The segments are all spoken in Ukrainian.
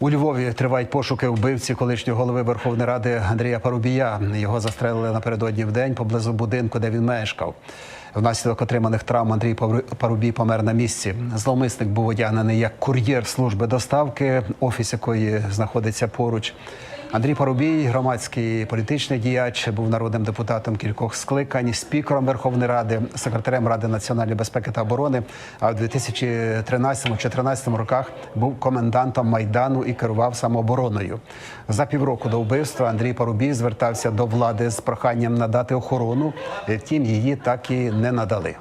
У Львові тривають пошуки вбивці колишнього голови Верховної Ради Андрія Парубія. Його застрелили напередодні в день поблизу будинку, де він мешкав. Внаслідок отриманих травм Андрій Пару- Парубій помер на місці. Зловмисник був одягнений як кур'єр служби доставки, офіс якої знаходиться поруч. Андрій Парубій, громадський політичний діяч, був народним депутатом кількох скликань, спікером Верховної Ради, секретарем Ради національної безпеки та оборони. А в 2013-2014 роках був комендантом майдану і керував самообороною. За півроку до вбивства Андрій Парубій звертався до влади з проханням надати охорону. Втім, її так і не надали.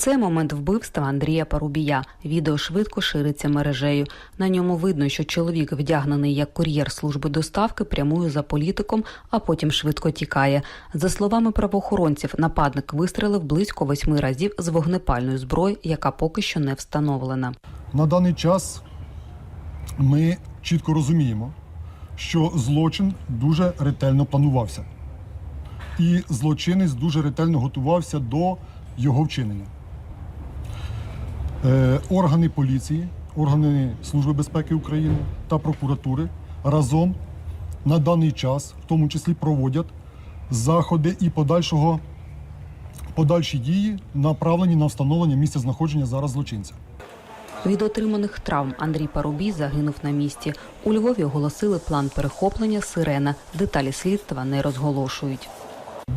Це момент вбивства Андрія Парубія. Відео швидко шириться мережею. На ньому видно, що чоловік, вдягнений як кур'єр служби доставки, прямує за політиком, а потім швидко тікає. За словами правоохоронців, нападник вистрелив близько восьми разів з вогнепальної зброї, яка поки що не встановлена. На даний час ми чітко розуміємо, що злочин дуже ретельно планувався. І злочинець дуже ретельно готувався до його вчинення. Е, органи поліції, органи Служби безпеки України та прокуратури разом на даний час, в тому числі, проводять заходи і подальшого, подальші дії, направлені на встановлення місця знаходження зараз злочинця. Від отриманих травм Андрій Парубій загинув на місці. У Львові оголосили план перехоплення сирена. Деталі слідства не розголошують.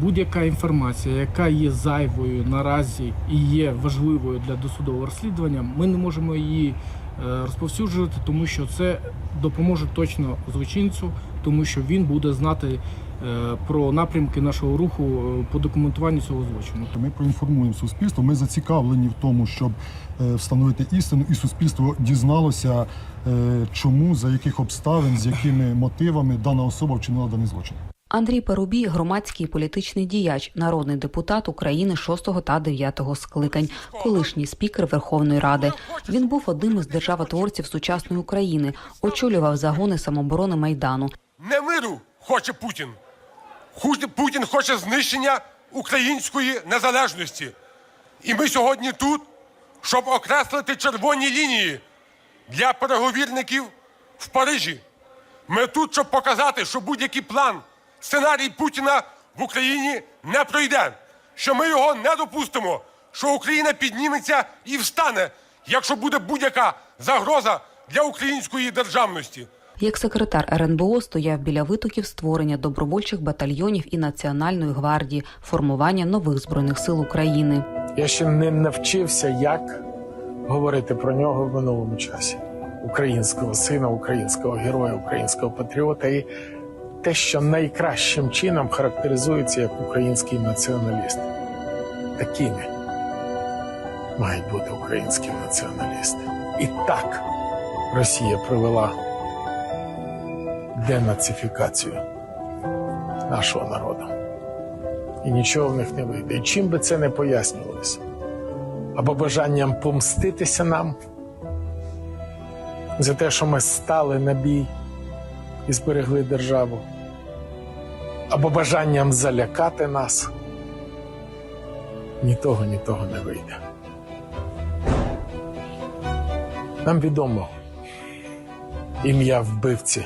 Будь-яка інформація, яка є зайвою наразі і є важливою для досудового розслідування, ми не можемо її е, розповсюджувати, тому що це допоможе точно злочинцю, тому що він буде знати е, про напрямки нашого руху е, по документуванню цього злочину. Ми проінформуємо суспільство. Ми зацікавлені в тому, щоб встановити істину, і суспільство дізналося, чому, за яких обставин, з якими мотивами дана особа вчинила даний злочин. Андрій Парубій громадський політичний діяч, народний депутат України 6 та 9-го скликань, колишній спікер Верховної Ради. Він був одним із державотворців сучасної України, очолював загони самооборони майдану. Не миру хоче Путін. Путін хоче знищення української незалежності. І ми сьогодні тут, щоб окреслити червоні лінії для переговірників в Парижі. Ми тут, щоб показати, що будь-який план, сценарій Путіна в Україні не пройде, що ми його не допустимо, що Україна підніметься і встане, якщо буде будь-яка загроза для української державності. Як секретар РНБО стояв біля витоків створення добровольчих батальйонів і Національної гвардії, формування нових збройних сил України. Я ще не навчився, як говорити про нього в минулому часі. Українського сина, українського героя, українського патріота і те, що найкращим чином характеризується як український націоналіст. Такими мають бути українські націоналісти. І так Росія провела денацифікацію нашого народу. І нічого в них не вийде. І чим би це не пояснювалося? Або бажанням помститися нам за те, що ми стали на бій і зберегли державу, або бажанням залякати нас. Ні того, ні того не вийде. Нам відомо ім'я вбивці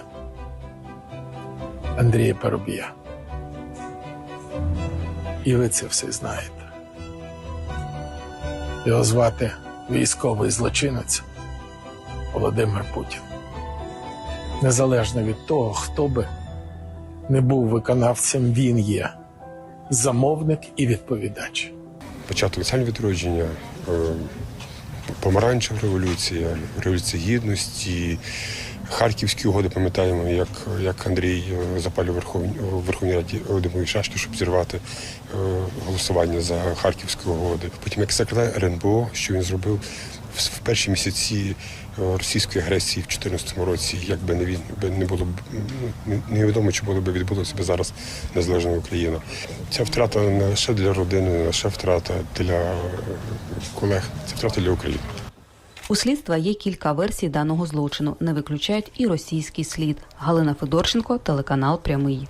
Андрія Парубія. І ви це все знаєте. Його звати військовий злочинець Володимир Путін. Незалежно від того, хто би не був виконавцем, він є замовник і відповідач. початок відродження, е, помаранчева революція, революція гідності, Харківські угоди, пам'ятаємо, як, як Андрій е, запалював Верховні, Верховній Раді димові шашки, щоб зірвати е, голосування за Харківські угоди. Потім як секретар РНБО, що він зробив в, перші місяці е, російської агресії в 2014 році, якби не він не було ну, невідомо, чи було б відбулося б зараз незалежна Україна. Ця втрата не лише для родини, не лише втрата для е, колег, це втрата для України. У слідства є кілька версій даного злочину. Не виключають і російський слід. Галина Федорченко, телеканал Прямий.